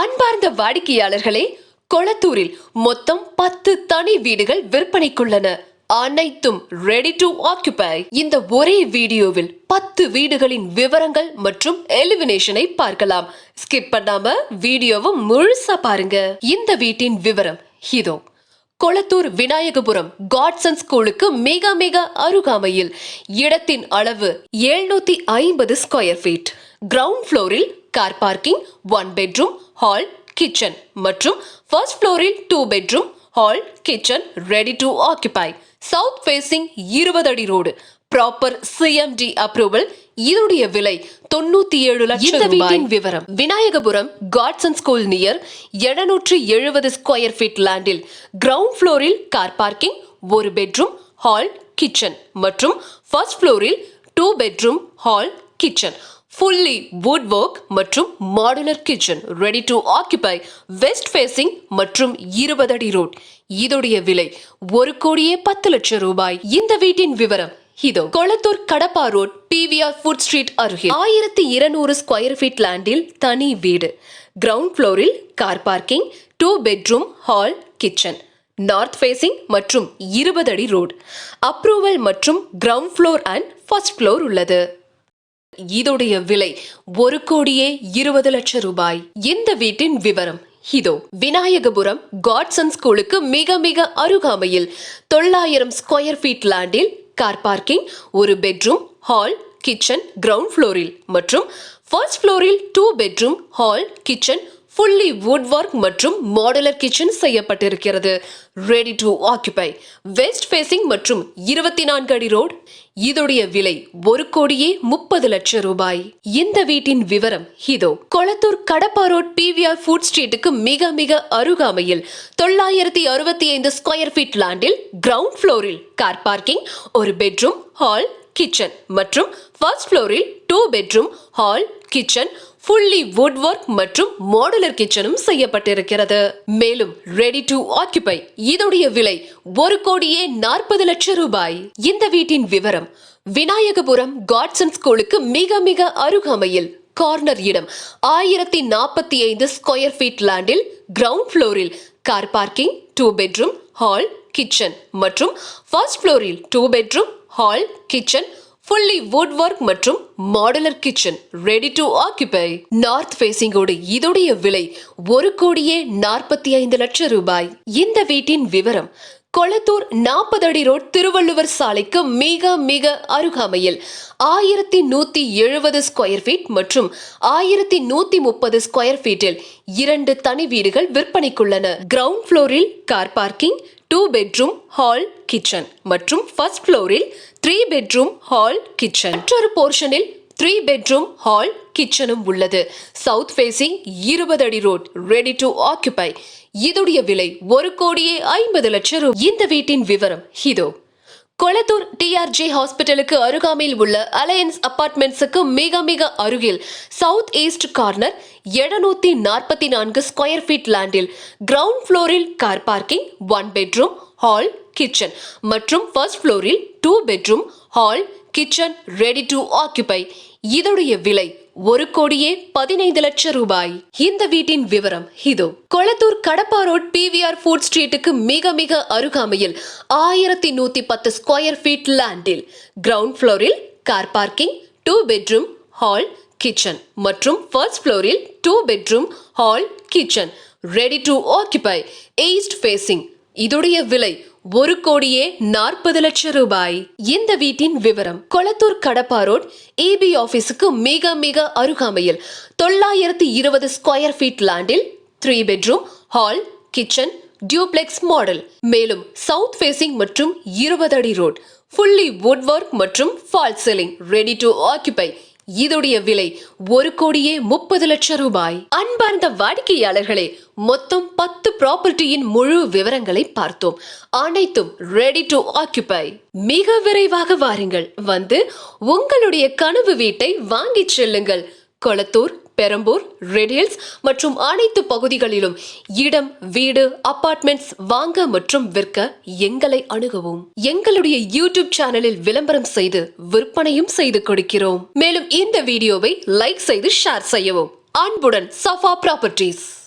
அன்பார்ந்த வாடிக்கையாளர்களே கொளத்தூரில் மொத்தம் பத்து தனி வீடுகள் விற்பனைக்குள்ளன. அனைத்தும் ரெடி டு ஆக்குபை இந்த ஒரே வீடியோவில் பத்து வீடுகளின் விவரங்கள் மற்றும் எலிமினேஷனை பார்க்கலாம். ஸ்கிப் பண்ணாம வீடியோவை முழுசா பாருங்க. இந்த வீட்டின் விவரம் இதோ. கொளத்தூர் விநாயகபுரம் காட்சன் ஸ்கூலுக்கு மிக மிக அருகாமையில். இடத்தின் அளவு எழுநூத்தி ஐம்பது ஸ்கொயர் ஃபீட் கிரவுண்ட் ஃப்ளோரில் car parking one bedroom hall kitchen மற்றும் ஃபர்ஸ்ட் ஃப்ளோரில் two bedroom hall kitchen ready to occupy south facing இருபது அடி ரோடு ப்ராப்பர் சிஎம்டி அப்ரூவல் இதனுடைய விலை தொண்ணூத்தி ஏழு லட்சம் இந்த வீட்டின் விவரம். விநாயகபுரம் காட்சன் ஸ்கூல் நியர் எழுநூற்று எழுபது ஸ்கொயர் ஃபீட் லேண்டில் கிரவுண்ட் ஃப்ளோரில் கார் பார்க்கிங் ஒரு பெட்ரூம் ஹால் கிச்சன் மற்றும் ஃபர்ஸ்ட் ஃப்ளோரில் two bedroom hall kitchen fully wood work மற்றும் modular kitchen ready to occupy west facing மற்றும் இருபது அடி ரோட் இதோடைய விலை ஒரு கோடியே பத்து லட்சம் ரூபாய். இந்த வீட்டின் விவரம் இதோ. Kolathur Kadappa road PVR food street அருகில் ஆயிரத்தி இருநூறு ஸ்கொயர் ஃபீட் லேண்டில் தனி வீடு. கிரவுண்ட் ஃப்ளோரில் car parking two bedroom hall kitchen north facing மற்றும் இருபது அடி ரோட் அப்ரூவல் மற்றும் ground floor and first floor உள்ளது. இதோடைய விலை ஒரு கோடியே இருபது லட்சம் ரூபாய். இந்த வீட்டின் விவரம் இதோ. விநாயகபுரம் காட்சன் ஸ்கூலுக்கு மிக மிக அருகாமையில் தொள்ளாயிரம் ஸ்கொயர் ஃபீட் லேண்டில் கார் பார்க்கிங் ஒரு பெட்ரூம் ஹால் கிச்சன் கிரவுண்ட் ஃப்ளோரில் மற்றும் ஃபர்ஸ்ட் ஃப்ளோரில் two bedroom hall kitchen fully wood work மற்றும் மாடுலர் கிச்சன் செய்யப்பட்டிருக்கிறது. Ready to occupy west facing மற்றும் இருபத்தி நான்கு அடி ரோடு இதோடைய விலை ஒரு கோடியே முப்பது லட்சம் ரூபாய். இந்த வீட்டின் விவரம் இதோ. Kolathur Kadappa road PVR food ஸ்ட்ரீட்டுக்கு மிக மிக அருகாமையில் தொள்ளாயிரத்தி அறுபத்தி ஐந்து ஸ்கொயர் ஃபீட் லேண்டில் கிரவுண்ட் ஃப்ளோரில் கார் பார்க்கிங் ஒரு பெட்ரூம் ஹால் கிச்சன் மற்றும் ஃபர்ஸ்ட் ஃப்ளோரில் two bedroom hall kitchen fully wood work மற்றும் மாடுலர் கிச்சனும் செய்யப்பட்டிருக்கிறது. மேலும் ரெடி டு ஆக்கிபை இதோடைய விலை ஒரு கோடியே நாற்பது லட்சம் ரூபாய். இந்த வீட்டின் விவரம் விநாயகபுரம் காட்சன் ஸ்கூலுக்கு மிக மிக அருகாமையில் கார்னர் இடம் ஆயிரத்தி நாற்பத்தி ஐந்து ஸ்கொயர் ஃபீட் லேண்டில் கிரவுண்ட் ஃப்ளோரில் car parking two bedroom hall kitchen மற்றும் ஃபர்ஸ்ட் ஃப்ளோரில் two bedroom hall kitchen fully wood work மற்றும் modular kitchen ready to occupy north ஃபேசிங்கோடு இதோடைய விலை ஒரு கோடியே நாற்பத்தி ஐந்து லட்சம் ரூபாய். இந்த வீட்டின் விவரம் கொளத்தூர் நாற்பது அடி ரோட் திருவள்ளுவர் சாலைக்கு மிக மிக அருகாமையில் ஆயிரத்தி நூத்தி எழுபது ஸ்கொயர் ஃபீட் மற்றும் ஆயிரத்தி நூத்தி முப்பது ஸ்கொயர் ஃபீட்டில் இரண்டு தனி வீடுகள் விற்பனைக்குள்ளன. கிரவுண்ட் ஃப்ளோரில் car parking two bedroom hall kitchen மற்றும் ஃபர்ஸ்ட் ஃப்ளோரில் த்ரீ பெட்ரூம் ஹால் கிச்சன் மற்றொரு போர்ஷனில் த்ரீ பெட்ரூம் ஹால் கிச்சனும் உள்ளது. சவுத் ஃபேசிங் இருபது அடி ரோட் ரெடி டு ஆக்குபை இதுடைய விலை ஒரு கோடியே ஐம்பது லட்சம் ரூபாய் இந்த வீட்டின் விவரம் இதோ. கொளத்தூர் டிஆர்ஜே ஹாஸ்பிட்டலுக்கு அருகாமையில் உள்ள அலையன்ஸ் அபார்ட்மெண்ட்ஸுக்கு மிக மிக அருகில் சவுத் ஈஸ்ட் கார்னர் எழுநூத்தி நாற்பத்தி நான்கு ஸ்கொயர் ஃபீட் லேண்டில் கிரவுண்ட் ஃப்ளோரில் car parking one bedroom hall kitchen மற்றும் ஃபர்ஸ்ட் ஃப்ளோரில் two bedroom hall kitchen ready to occupy இதோடைய விலை ஒரு கோடியே பதினைந்து லட்சம் ரூபாய். இந்த வீட்டின் விவரம் இதோ. Kolathur Kadappa road PVR food ஸ்ட்ரீட்டுக்கு மிக மிக அருகாமையில் ஆயிரத்தி நூத்தி பத்து ஸ்கொயர் ஃபீட் லேண்டில் கிரவுண்ட் ஃப்ளோரில் car parking two bedroom hall kitchen மற்றும் ஃபர்ஸ்ட் ஃப்ளோரில் two bedroom hall kitchen ready to occupy east facing இதோடைய விலை ஒரு கோடியே நாற்பது லட்சம் ரூபாய். இந்த வீட்டின் விவரம் கொளத்தூர் கடப்பா ரோட் ஏபி ஆபீஸுக்கு மிக மிக அருகாமையில் தொள்ளாயிரத்தி இருபது ஸ்கொயர் ஃபீட் லேண்டில் three bedroom hall kitchen duplex model மேலும் சவுத் ஃபேசிங் மற்றும் இருபது அடி ரோட் ஃபுல்லி வுட் ஒர்க் மற்றும் false ceiling ready to occupy இதோடைய விலை ஒரு கோடியே முப்பது லட்சம் ரூபாய். அன்பார்ந்த வாடிக்கையாளர்களே மொத்தம் பத்து ப்ராப்பர்ட்டியின் முழு விவரங்களை பார்த்தோம். அனைத்தும் ரெடி டு ஆக்குபை மிக விரைவாக வாருங்கள். வந்து உங்களுடைய கனவு வீட்டை வாங்கிச் செல்லுங்கள். கொளத்தூர் பெரம்பூர் ரெடில்ஸ் மற்றும் அனைத்து பகுதிகளிலும் இடம் வீடு அபார்ட்மெண்ட்ஸ் வாங்க மற்றும் விற்க எங்களை அணுகவும். எங்களுடைய யூடியூப் சேனலில் விளம்பரம் செய்து விற்பனையும் செய்து கொடுக்கிறோம். மேலும் இந்த வீடியோவை லைக் செய்து ஷேர் செய்யவும். அன்புடன் சஃபா ப்ராப்பர்ட்டிஸ்